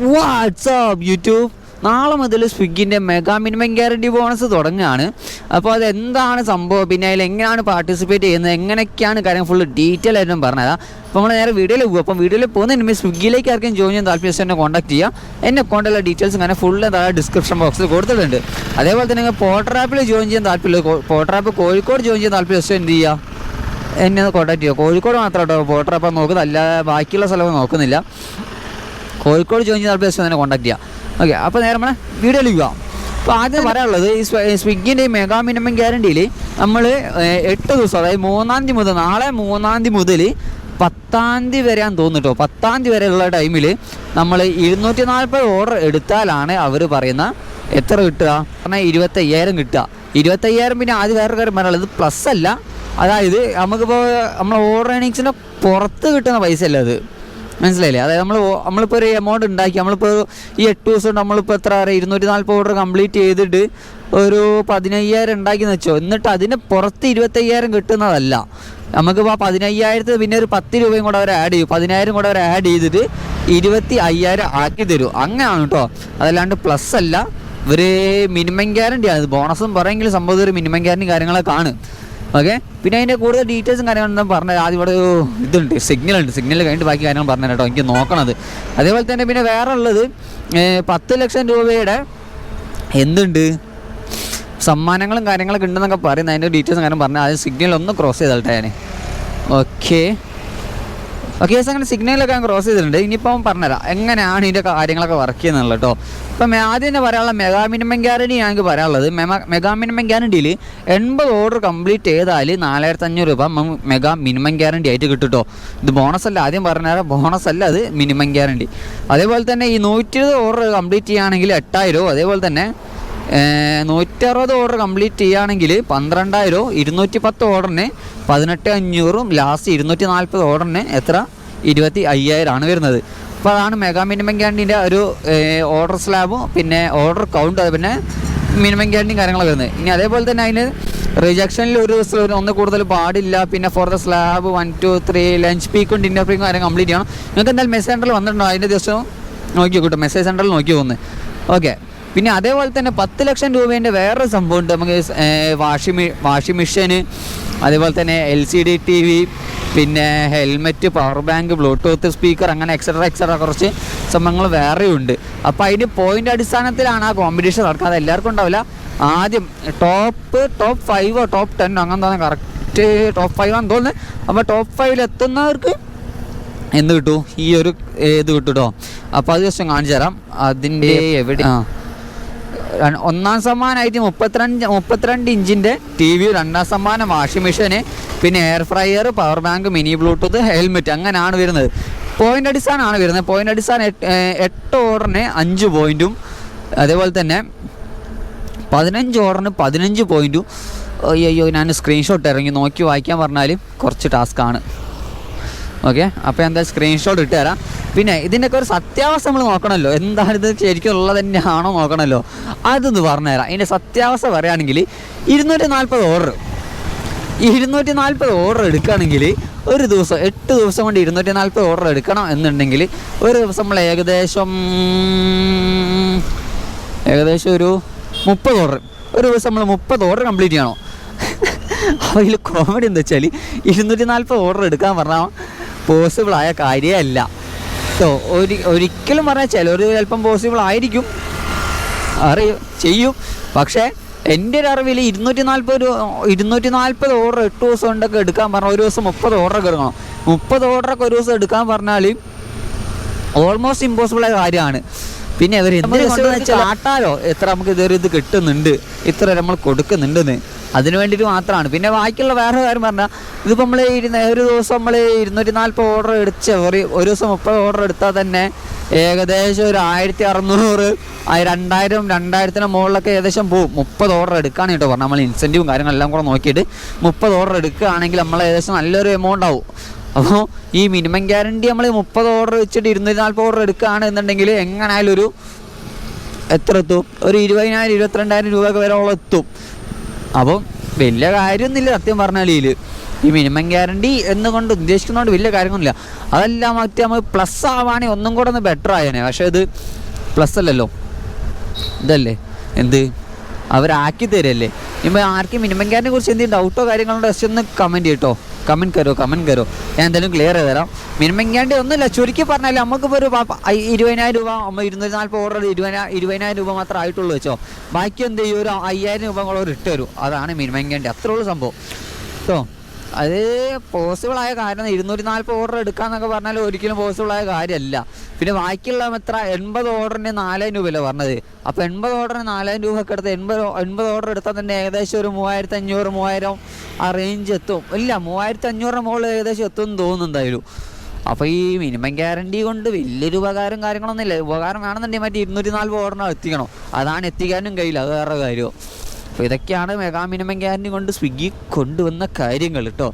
WhatsApp YouTube നാളെ മുതൽ സ്വിഗ്ഗിന്റെ മെഗാ മിനിമം ഗ്യാരണ്ടി ബോണസ് തുടങ്ങുകയാണ്. അപ്പോൾ അതെന്താണ് സംഭവം? പിന്നെ അതിൽ എങ്ങനെയാണ് പാർട്ടിസിപ്പേറ്റ് ചെയ്യുന്നത്? എങ്ങനെയൊക്കെയാണ് കാര്യം? ഫുള്ള് ഡീറ്റെയിൽ ആയിട്ടും പറഞ്ഞത് അപ്പോൾ നമ്മൾ നേരെ വീഡിയോയിൽ പോകും അപ്പോൾ വീഡിയോയിൽ പോകുന്നതിന് മുമ്പ് സ്വിഗ്ഗിയിലേക്ക് ആർക്കും ജോയിൻ ചെയ്യാൻ താല്പര്യം എന്നെ കോൺടാക്ട് ചെയ്യുക. എന്നെ അക്കൗണ്ടുള്ള ഡീറ്റെയിൽസ് അങ്ങനെ ഫുൾ താഴെ ഡിസ്ക്രിപ്ഷൻ ബോക്സിൽ കൊടുത്തിട്ടുണ്ട്. അതേപോലെ തന്നെ നിങ്ങൾ പോട്ടറാപ്പിൽ ജോയിൻ ചെയ്യാൻ താല്പര്യമില്ല പോട്ടറാപ്പ് കോഴിക്കോട് ജോയിൻ ചെയ്യാൻ താല്പര്യം എന്ത് ചെയ്യുക എന്നെ ഒന്ന് കോൺടാക്ട് ചെയ്യുക. കോഴിക്കോട് മാത്രം കേട്ടോ. പോട്ടറാപ്പ് നോക്കുന്നത് അല്ലാതെ ബാക്കിയുള്ള സ്ഥലമൊന്നും നോക്കുന്നില്ല. കോഴിക്കോട് ജോയിൻ ചെയ്ത ആൾക്കാർ തന്നെ കോൺടാക്ട് ചെയ്യാം. ഓക്കെ അപ്പോൾ നേരെ നമ്മളെ വീഡിയോയിലേക്ക് പോകാം അപ്പോൾ ആദ്യം പറയാനുള്ളത് ഈ സ്വ- സ്വിഗ്ഗിന്റെ മെഗാ മിനിമം ഗ്യാരണ്ടിയിൽ നമ്മൾ എട്ട് ദിവസം അതായത് മൂന്നാം തീയതി മുതൽ നാളെ മൂന്നാം തീയതി മുതൽ പത്താം തീയതി വരെയാന്ന് തോന്നുന്നു കേട്ടോ പത്താം തീയതി വരെയുള്ള ടൈമിൽ നമ്മൾ ഇരുന്നൂറ്റി നാൽപ്പത് ഓർഡർ എടുത്താലാണ് അവർ പറയുന്ന എത്ര കിട്ടുക? പറഞ്ഞാൽ ഇരുപത്തയ്യായിരം കിട്ടുക. ഇരുപത്തയ്യായിരം പിന്നെ ആദ്യം വേറെ കാര്യം പറയാനുള്ളത് പ്ലസ് അല്ല. അതായത് നമുക്കിപ്പോൾ നമ്മൾ ഓർഡർ ഏണിങ്സിന്റെ പുറത്ത് കിട്ടുന്ന പൈസ അല്ല അത്. മനസ്സിലായില്ലേ? അതായത് നമ്മൾ നമ്മളിപ്പോൾ ഒരു എമൗണ്ട് ഉണ്ടാക്കി നമ്മളിപ്പോൾ ഈ എട്ട് ദിവസം കൊണ്ട് നമ്മളിപ്പോൾ എത്ര അറിയാം? ഇരുന്നൂറ്റി നാൽപ്പത് ഓർഡർ കംപ്ലീറ്റ് ചെയ്തിട്ട് ഒരു പതിനയ്യായിരം ഉണ്ടാക്കി വെച്ചോ. എന്നിട്ട് അതിന് പുറത്ത് ഇരുപത്തയ്യായിരം കിട്ടുന്നതല്ല. നമുക്കിപ്പോൾ ആ പതിനയ്യായിരത്തിന് പിന്നെ ഒരു പത്ത് രൂപയും കൂടെ അവർ ആഡ് ചെയ്യും. പതിനായിരം കൂടെ അവർ ആഡ് ചെയ്തിട്ട് ഇരുപത്തി അയ്യായിരം ആക്കി തരും. അങ്ങനെയാണ് കേട്ടോ അതല്ലാണ്ട് പ്ലസ് അല്ല. ഇവർ മിനിമം ഗ്യാരണ്ടി ആണ്. ബോണസും പറയുമെങ്കിലും സംഭവം ഒരു മിനിമം ഗ്യാരണ്ടി കാര്യങ്ങളൊക്കെ ആണ്. ഓക്കെ പിന്നെ അതിന്റെ കൂടുതൽ ഡീറ്റെയിൽസും കാര്യങ്ങളൊന്നും പറഞ്ഞത് ആദ്യം ഇവിടെ ഒരു ഇതുണ്ട്. സിഗ്നൽ ഉണ്ട്. സിഗ്നൽ കഴിഞ്ഞിട്ട് ബാക്കി കാര്യങ്ങൾ പറഞ്ഞു കേട്ടോ. എനിക്ക് നോക്കണത്. അതേപോലെ തന്നെ പിന്നെ വേറെ ഉള്ളത് പത്ത് ലക്ഷം രൂപയുടെ എന്തുണ്ട്? സമ്മാനങ്ങളും കാര്യങ്ങളൊക്കെ ഉണ്ടെന്നൊക്കെ പറയുന്നത് അതിന്റെ ഡീറ്റെയിൽസും കാര്യം പറഞ്ഞാൽ ആദ്യം സിഗ്നൽ ഒന്ന് ക്രോസ് ചെയ്തോട്ടെ ഞാൻ ഓക്കെ ഓക്കെ യെസ് അങ്ങനെ സിഗ്നലൊക്കെ ഞാൻ ക്രോസ് ചെയ്തിട്ടുണ്ട്. ഇനിയിപ്പം പറഞ്ഞുതരാം. എങ്ങനെയാണ് ഇതിന്റെ കാര്യങ്ങളൊക്കെ വർക്ക് ചെയ്യുന്നുള്ളത് കേട്ടോ ഇപ്പം ആദ്യം തന്നെ പറയാനുള്ള മെഗാ മിനിമം ഗ്യാരണ്ടി ഞങ്ങൾക്ക് പറയാനുള്ളത്. മെഗാ മിനിമം ഗ്യാരണ്ടിയിൽ എൺപത് ഓർഡർ കംപ്ലീറ്റ് ചെയ്താൽ നാലായിരത്തി അഞ്ഞൂറ് രൂപ മെഗാ മിനിമം ഗ്യാരണ്ടി ആയിട്ട് കേട്ടോ ഇത് ബോണസ് അല്ല. ആദ്യം പറഞ്ഞുതരാം. ബോണസ് അല്ല അത് മിനിമം ഗ്യാരണ്ടി അതേപോലെ തന്നെ ഈ നൂറ്റി ഇരുപത് ഓർഡർ കംപ്ലീറ്റ് ചെയ്യുകയാണെങ്കിൽ എട്ടായിരവും അതേപോലെ തന്നെ നൂറ്റി അറുപത് ഓർഡർ കംപ്ലീറ്റ് ചെയ്യുകയാണെങ്കിൽ പന്ത്രണ്ടായിരവും ഇരുന്നൂറ്റി പത്ത് ഓർഡറിന് പതിനെട്ട് അഞ്ഞൂറും ലാസ്റ്റ് ഇരുന്നൂറ്റി നാൽപ്പത് ഓർഡറിന് എത്ര? ഇരുപത്തി അയ്യായിരമാണ് വരുന്നത്. അപ്പോൾ അതാണ് മെഗാ മിനിമം ക്യാന്റീന്റെ ഒരു ഓർഡർ സ്ലാബും പിന്നെ ഓർഡർ കൗണ്ട് അത് പിന്നെ മിനിമം ക്യാന്റീൻ കാര്യങ്ങളൊക്കെ വരുന്നത്. ഇനി അതേപോലെ തന്നെ അതിന് റിജക്ഷനിൽ ഒരു ദിവസം ഒന്ന് കൂടുതൽ പാടില്ല പിന്നെ for the slab one two three lunch പീക്കും dinner പീക്കും കാര്യം കംപ്ലീറ്റ് ചെയ്യണം. നിങ്ങൾക്ക് എന്തായാലും മെസ്സേജ് സെന്ററിൽ വന്നിട്ടുണ്ടോ? അതിന്റെ ദിവസം നോക്കി കൂട്ടോ? മെസ്സേജ് സെന്ററിൽ നോക്കി പോകുന്നത് ഓക്കെ പിന്നെ അതേപോലെ തന്നെ പത്ത് ലക്ഷം രൂപേന്റെ വേറൊരു സംഭവമുണ്ട്. നമുക്ക് വാഷിംഗ് വാഷിംഗ് മെഷീന് അതേപോലെ തന്നെ L C D T V പിന്നെ helmet power bank Bluetooth speaker അങ്ങനെ എക്സെട്രാ എക്സെട്രാ കുറച്ച് സംഭവങ്ങൾ വേറെയുണ്ട് അപ്പോൾ അതിന് പോയിന്റ് അടിസ്ഥാനത്തിലാണ് ആ കോമ്പറ്റീഷൻ നടക്കുന്നത്. എല്ലാവർക്കും ഉണ്ടാവില്ല. ആദ്യം ടോപ്പ് ടോപ്പ് ഫൈവോ ടോപ്പ് ടെന്നോ അങ്ങനെ തോന്നുന്നു. കറക്റ്റ് ടോപ്പ് ഫൈവ് ആണെന്ന് തോന്നുന്നത് അപ്പോൾ ടോപ്പ് ഫൈവിൽ എത്തുന്നവർക്ക് എന്ത് കിട്ടൂ? ഈ ഒരു ഇത് കിട്ടും കേട്ടോ അപ്പോൾ അത് ജസ്റ്റ് കാണിച്ചു തരാം അതിന്റെ എവിടെ? ആ ഒന്നാം സമ്മാനമായിട്ട് മുപ്പത്തിരണ്ട് മുപ്പത്തിരണ്ട് ഇഞ്ചിന്റെ ടി വി രണ്ടാം സമ്മാനം വാഷിംഗ് മെഷീന് പിന്നെ air fryer power bank mini Bluetooth helmet അങ്ങനെയാണ് വരുന്നത്. പോയിന്റ് അടിസ്ഥാനമാണ് വരുന്നത്. പോയിന്റ് അടിസ്ഥാനം എട്ട് ഓവറിന് അഞ്ച് പോയിന്റും അതേപോലെ തന്നെ പതിനഞ്ച് ഓർഡറിന് പതിനഞ്ച് പോയിന്റും. അയ്യോ ഞാൻ സ്ക്രീൻഷോട്ട് ഇറങ്ങി നോക്കി വായിക്കാൻ പറഞ്ഞാൽ കുറച്ച് ടാസ്ക്കാണ് ഓക്കെ അപ്പോൾ എന്താ സ്ക്രീൻഷോട്ട് ഇട്ട് തരാം. പിന്നെ ഇതിന്റെയൊക്കെ ഒരു സത്യാവസ്ഥ നമ്മൾ നോക്കണമല്ലോ. എന്താണ് ഇത് ശരിക്കും ഉള്ളത് തന്നെയാണോ നോക്കണമല്ലോ. അതൊന്ന് പറഞ്ഞുതരാം. ഇതിന്റെ സത്യാവസ്ഥ പറയുകയാണെങ്കിൽ ഇരുന്നൂറ്റി നാൽപ്പത് ഓർഡർ ഇരുന്നൂറ്റി നാൽപ്പത് ഓർഡർ എടുക്കുകയാണെങ്കിൽ ഒരു ദിവസം എട്ട് ദിവസം കൊണ്ട് ഇരുന്നൂറ്റി നാൽപ്പത് ഓർഡർ എടുക്കണം എന്നുണ്ടെങ്കിൽ ഒരു ദിവസം നമ്മൾ ഏകദേശം ഏകദേശം ഒരു മുപ്പത് ഓർഡർ ഒരു ദിവസം നമ്മൾ മുപ്പത് ഓർഡർ കംപ്ലീറ്റ് ചെയ്യണം. അതിൽ കോമഡി എന്താ വെച്ചാൽ ഇരുന്നൂറ്റി നാൽപ്പത് ഓർഡർ എടുക്കാൻ പറഞ്ഞാൽ പോസിബിൾ ആയ കാര്യമല്ല. കേട്ടോ. ഒരു ഒരിക്കലും പറഞ്ഞാൽ ചിലർ ചിലപ്പം പോസിബിൾ ആയിരിക്കും. അറിയും ചെയ്യും. പക്ഷേ എന്റെ ഒരു അറിവിൽ ഇരുന്നൂറ്റി നാൽപ്പത് ഇരുന്നൂറ്റി നാൽപ്പത് ഓർഡർ എട്ട് ദിവസം കൊണ്ടൊക്കെ എടുക്കാൻ പറഞ്ഞാൽ ഒരു ദിവസം മുപ്പത് ഓർഡറൊക്കെ എടുക്കണം. മുപ്പത് ഓർഡറൊക്കെ ഒരു ദിവസം എടുക്കാൻ പറഞ്ഞാൽ ഓൾമോസ്റ്റ് ഇമ്പോസിബിൾ ആയ കാര്യമാണ്. പിന്നെ അവർ എന്ത് കാട്ടാലോ? എത്ര നമുക്ക് ഇതൊരു ഇത് കിട്ടുന്നുണ്ട്. ഇത്ര നമ്മൾ കൊടുക്കുന്നുണ്ടെന്ന്. അതിന് വേണ്ടിയിട്ട് മാത്രമാണ്. പിന്നെ ബാക്കിയുള്ള വേറെ കാര്യം പറഞ്ഞാൽ ഇതിപ്പോൾ നമ്മൾ ഇരുന്ന ഒരു ദിവസം നമ്മൾ ഇരുന്നൂറ്റി നാൽപ്പത് ഓർഡർ എടുത്ത് ഒരു ഒരു ദിവസം മുപ്പത് ഓർഡർ എടുത്താൽ തന്നെ ഏകദേശം ഒരു ആയിരത്തി അറുന്നൂറ് രണ്ടായിരം രണ്ടായിരത്തിന് മുകളിലൊക്കെ ഏകദേശം പോകും മുപ്പത് ഓർഡർ എടുക്കുകയാണ് കേട്ടോ പറഞ്ഞാൽ നമ്മൾ ഇൻസെന്റീവും കാര്യങ്ങളെല്ലാം കൂടെ നോക്കിയിട്ട് മുപ്പത് ഓർഡർ എടുക്കുകയാണെങ്കിൽ നമ്മൾ ഏകദേശം നല്ലൊരു എമൗണ്ട് ആവും. അപ്പോൾ ഈ മിനിമം ഗ്യാരണ്ടി നമ്മൾ മുപ്പത് ഓർഡർ വെച്ചിട്ട് ഇരുന്നൂറ്റി നാൽപ്പത് ഓർഡർ എടുക്കുകയാണ് എന്നുണ്ടെങ്കിൽ എങ്ങനെയായാലും ഒരു എത്ര എത്തും? ഒരു ഇരുപതിനായിരം ഇരുപത്തിരണ്ടായിരം രൂപയൊക്കെ വരെ ഉള്ള എത്തും. അപ്പം വലിയ കാര്യമൊന്നുമില്ല സത്യം പറഞ്ഞാൽ ഇതിൽ ഈ മിനിമം ഗ്യാരണ്ടി എന്നുകൊണ്ട് ഉദ്ദേശിക്കുന്നതുകൊണ്ട് വലിയ കാര്യങ്ങളൊന്നുമില്ല. അതെല്ലാം മറ്റേ നമ്മൾ പ്ലസ് ആവാണെങ്കിൽ ഒന്നും കൂടെ ഒന്ന് ബെറ്റർ ആയേനെ. പക്ഷേ ഇത് പ്ലസ് അല്ലല്ലോ. ഇതല്ലേ? എന്ത്? അവരാക്കി തരല്ലേ? ഇപ്പം ആർക്കും മിനിമം ഗ്യാരണ്ടിയെ കുറിച്ച് എന്തെങ്കിലും ഡൗട്ടോ കാര്യങ്ങളോ ഒന്ന് കമന്റ് ചെയ്യട്ടോ കമന്റ് കരോ കമന്റ് കരോ. ഞാൻ എന്തായാലും ക്ലിയർ ചെയ്ത് തരാം. മിനിമം ഗ്യാരണ്ടി ഒന്നുമില്ല. ചുരുക്കി പറഞ്ഞാൽ നമുക്കിപ്പോൾ ഒരു ഇരുപതിനായിരം രൂപ അമ്മ ഇരുന്നൂറ്റി നാൽപ്പത് ഓർഡർ ഇരുപതിനാ ഇരുപതിനായിരം രൂപ മാത്രമേ ആയിട്ടുള്ളൂ വെച്ചോ. ബാക്കി എന്ത് ചെയ്യും? ഒരു അയ്യായിരം രൂപ കൂടെ ഇട്ട് തരും അതാണ് മിനിമം ഗ്യാരണ്ടി അത്രേ ഉള്ളൂ സംഭവം. കേട്ടോ അത് പോസിബിളായ കാര്യം ഇരുന്നൂറ്റി നാൽപ്പത് ഓർഡർ എടുക്കാന്നൊക്കെ പറഞ്ഞാൽ ഒരിക്കലും പോസിബിളായ കാര്യമല്ല പിന്നെ ബാക്കിയുള്ള എത്ര? എൺപത് ഓർഡറിന് നാലായിരം രൂപയല്ലേ പറഞ്ഞത്. അപ്പോൾ എൺപത് ഓർഡറിന് നാലായിരം രൂപ ഒക്കെ എടുത്ത് എൺപത് എൺപത് ഓർഡർ എടുത്താൽ തന്നെ ഏകദേശം ഒരു മൂവായിരത്തി അഞ്ഞൂറ് മൂവായിരം ആ റേഞ്ച് എത്തും. ഇല്ല മൂവായിരത്തി അഞ്ഞൂറിന് മുകളിൽ ഏകദേശം എത്തും എന്ന് തോന്നുന്നു എന്തായാലും. അപ്പോൾ ഈ മിനിമം ഗ്യാരണ്ടി കൊണ്ട് വലിയൊരു ഉപകാരം കാര്യങ്ങളൊന്നും ഇല്ല. ഉപകാരം വേണമെന്നുണ്ടെങ്കിൽ മറ്റേ ഇരുന്നൂറ്റി നാൽപ്പത് ഓർഡർ എത്തിക്കണം. അതാണ് എത്തിക്കാനും കഴിയില്ല. അത് വേറെ കാര്യമോ അപ്പോൾ ഇതൊക്കെയാണ് മെഗാ മിനിമം ഗ്യാരണ്ടി കൊണ്ട് സ്വിഗ്ഗി കൊണ്ടുവന്ന കാര്യങ്ങൾ കേട്ടോ.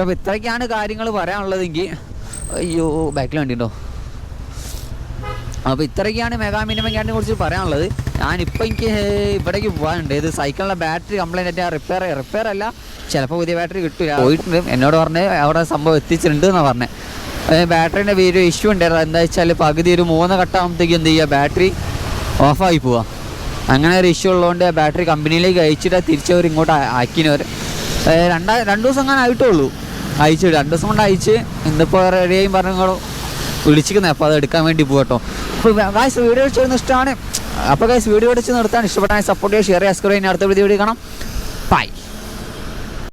അപ്പോൾ ഇത്രയ്ക്കാണ് കാര്യങ്ങൾ പറയാനുള്ളതെങ്കിൽ അയ്യോ ബാക്കിൽ വണ്ടിയുണ്ടോ അപ്പോൾ ഇത്രയൊക്കെയാണ് മെഗാ മിനിമം ഗ്യാരണ്ടിനെ കുറിച്ച് പറയാനുള്ളത്. ഞാനിപ്പോൾ എനിക്ക് ഇവിടേക്ക് പോകാനുണ്ട് ഇത് സൈക്കിളിന്റെ ബാറ്ററി കംപ്ലൈന്റ് ആയിട്ട് റിപ്പയർ റിപ്പയർ അല്ല ചിലപ്പോൾ പുതിയ ബാറ്ററി കിട്ടില്ല പോയിട്ടുണ്ട്. എന്നോട് പറഞ്ഞ് അവിടെ സംഭവം എത്തിച്ചിട്ടുണ്ട് എന്നാണ് പറഞ്ഞത് ബാറ്ററിന്റെ ഒരു ഇഷ്യൂ ഉണ്ടായിരുന്നു. എന്താ വെച്ചാൽ പകുതി ഒരു മൂന്ന് ഘട്ടമാകുമ്പോഴത്തേക്ക് എന്ത് ചെയ്യുക ബാറ്ററി ഓഫായി പോവാ അങ്ങനെ ഒരു ഇഷ്യൂ ഉള്ളതുകൊണ്ട് ബാറ്ററി കമ്പനിയിലേക്ക് അയച്ചിട്ട് തിരിച്ചവർ ഇങ്ങോട്ട് ആക്കിനവർ രണ്ടാ രണ്ട് ദിവസം അങ്ങനെ ആയിട്ടുള്ളൂ. അയച്ചു രണ്ട് ദിവസം കൊണ്ട് അയച്ച്. ഇന്നിപ്പോൾ റെഡിയായും പറഞ്ഞു വിളിച്ചിരിക്കുന്നത്. അപ്പോൾ അത് എടുക്കാൻ വേണ്ടി പോകട്ടോ അപ്പോൾ ഗായ്സ് വീഡിയോ ചെയ്യുന്ന ഇഷ്ടമാണ്. അപ്പോൾ ഗായ്സ് വീഡിയോ അടിച്ച് നിർത്താൻ ഇഷ്ടപ്പെട്ടാൽ സപ്പോർട്ട് ചെയ്യുക ഷെയർ ചെയ്യുക അടുത്ത വീഡിയോ കാണാം. ബൈ